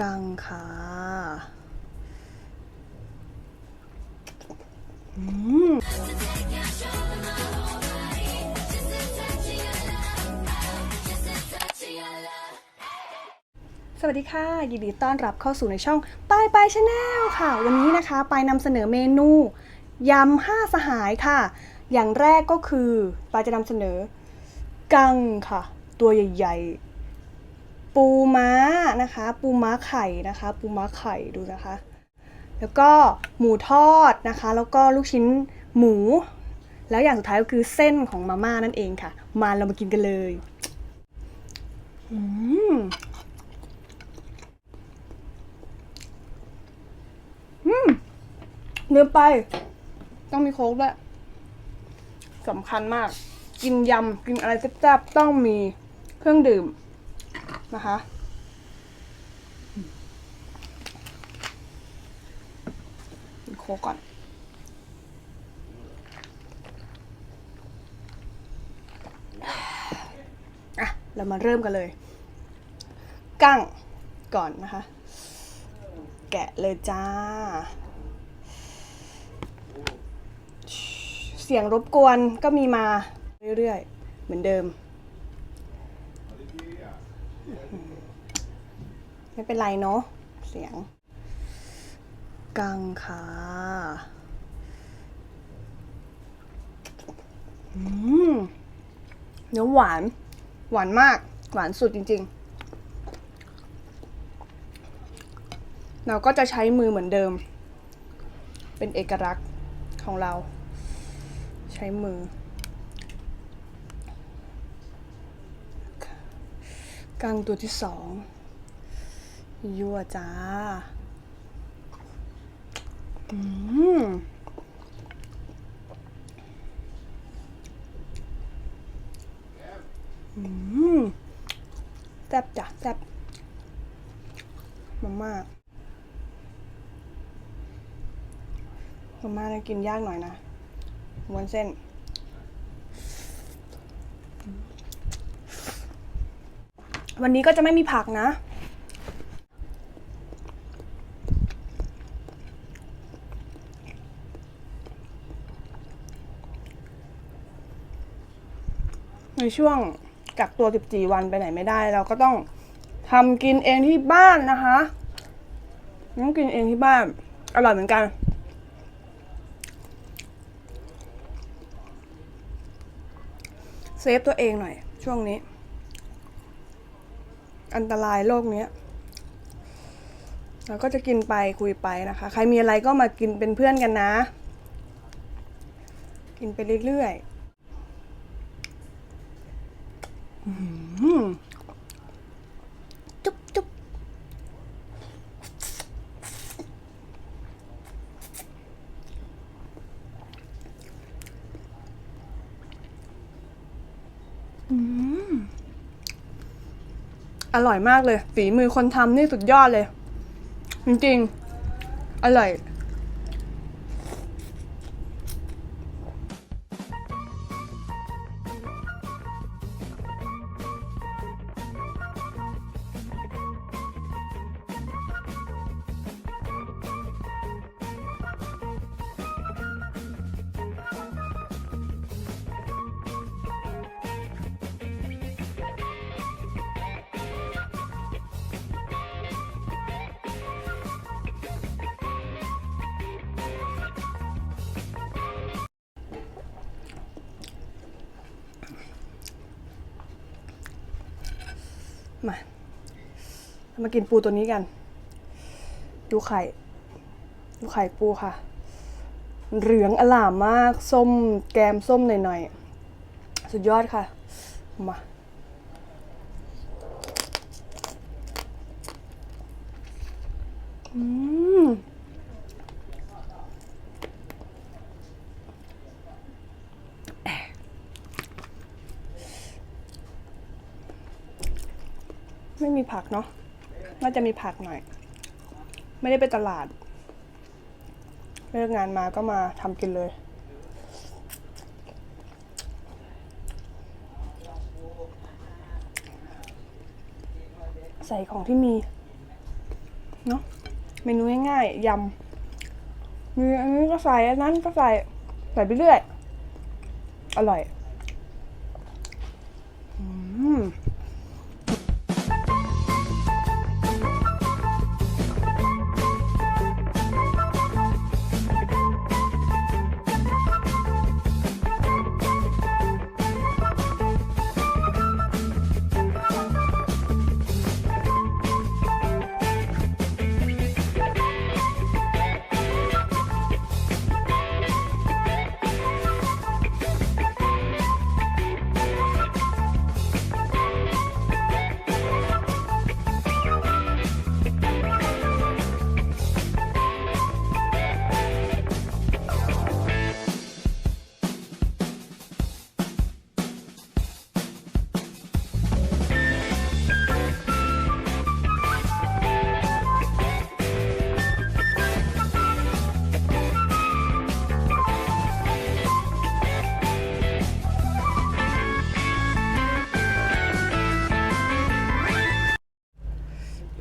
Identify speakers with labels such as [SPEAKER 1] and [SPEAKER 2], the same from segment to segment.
[SPEAKER 1] กังค่ะอืมสวัสดีค่ะ ยินดีต้อนรับเข้าสู่ในช่องปายปายชาแนลค่ะ วันนี้นะคะปายนำเสนอเมนูยำห้าสหายค่ะ อย่างแรกก็คือปายจะนำเสนอกังค่ะ ตัวใหญ่ๆ ปูม้านะคะ ปูม้าไข่นะคะ ปูม้าไข่ดูนะคะ แล้วก็หมูทอดนะคะ แล้วก็ลูกชิ้นหมู แล้วอย่างสุดท้ายก็คือเส้นของมาม่านั่นเองค่ะ มาเรามากินกันเลยอืมอืมเนื้อไป ต้องมีโค้กด้วยสำคัญมาก กินยำ กินอะไรแซ่บๆต้องมีเครื่องดื่ม นะคะ กินโคกก่อน อะ เรามาเริ่มกันเลย กั้งก่อนนะคะ แกะเลยจ้า เสียงรบกวนก็มีมาเรื่อยๆ เหมือนเดิม ไม่เป็นไรเนาะเสียง กังค่ะอืมเนื้อหวาน หวานมาก หวานสุดจริง ๆ เราก็จะใช้มือเหมือนเดิม เป็นเอกลักษณ์ของเรา ใช้มือกังตัวที่สอง ยั่วจ้า อืมอืมแซ่บจ้ะแซ่บมาม่ามาม่าเนี่ยกินยากหน่อยนะม้วนเส้นวันนี้ก็จะไม่มีผักนะ ในช่วงกักตัว 14 วันไปไหนไม่ได้ เราก็ต้องทำกินเองที่บ้านนะคะต้องกินเองที่บ้าน อร่อยเหมือนกัน เซฟตัวเองหน่อย ช่วงนี้ อันตรายโรคเนี้ยเราก็จะกินไปคุยไปนะคะ ใครมีอะไรก็มากินเป็นเพื่อนกันนะ กินไปเรื่อยๆ อืม จุ๊บจุ๊บอืมอร่อยมากเลย ฝีมือคนทำนี่สุดยอดเลย จริงๆ อร่อย มาเรามากินปูตัวนี้กัน ดูไข่ ดูไข่ปูค่ะ เหลืองอล่ามมาก ส้มแกมส้มหน่อยๆ สุดยอดค่ะ มาอืม ไม่มีผักเนาะน่าจะมีผักหน่อย ไม่ได้ไปตลาด เลิกงานมาก็มาทำกินเลยใส่ของที่มีเนาะเมนูง่ายๆยำมีอันนี้ก็ใส่อันนั้นก็ใส่ใส่ไปเรื่อย อร่อย อืม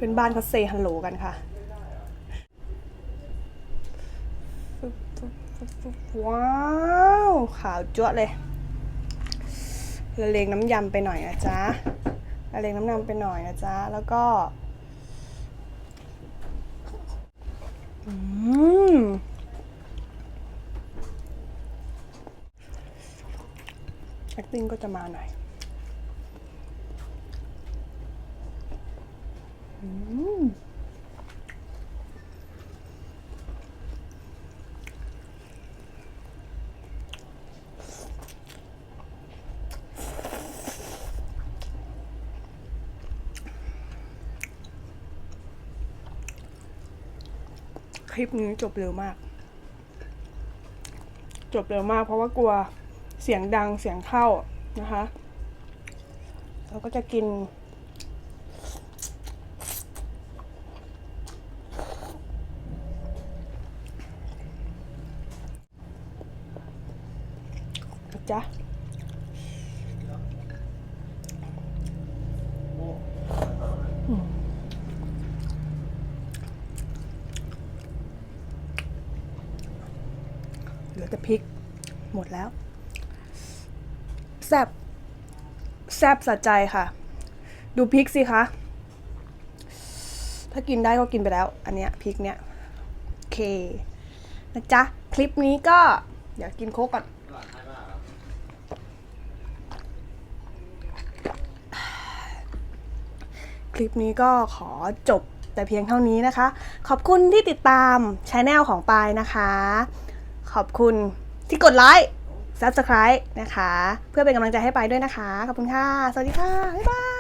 [SPEAKER 1] พื่อนบ้านเขาเซฮัลโหลกันค่ะว้าวขาวจั๊วเลยละเลงน้ำยำไปหน่อยนะจ๊ะละเลงน้ำยำไปหน่อยนะจ๊ะ แล้วก็อืม acting ก็จะมาหน่อย อืม คลิปนี้จบเร็วมาก จบเร็วมากเพราะว่ากลัวเสียงดังเสียงเข้านะคะ เราก็จะกิน จ๊ะเหลือแต่พริก หมดแล้ว แซบแซบสะใจค่ะ ดูพริกสิคะ ถ้ากินได้ก็กินไปแล้ว อันเนี้ยพริกเนี้ย โอเค นะจ๊ะ คลิปนี้ก็ เดี๋ยวกินโค้กก่อน คลิปนี้ก็ขอจบแต่เพียงเท่านี้นะคะ ขอบคุณที่ติดตามช anel ของปายนะคะ ขอบคุณที่กดไลค์ subscribe นะคะ เพื่อเป็นกำลังใจให้ปายด้วยนะคะ ขอบคุณค่ะ สวัสดีค่ะ บ๊ายบาย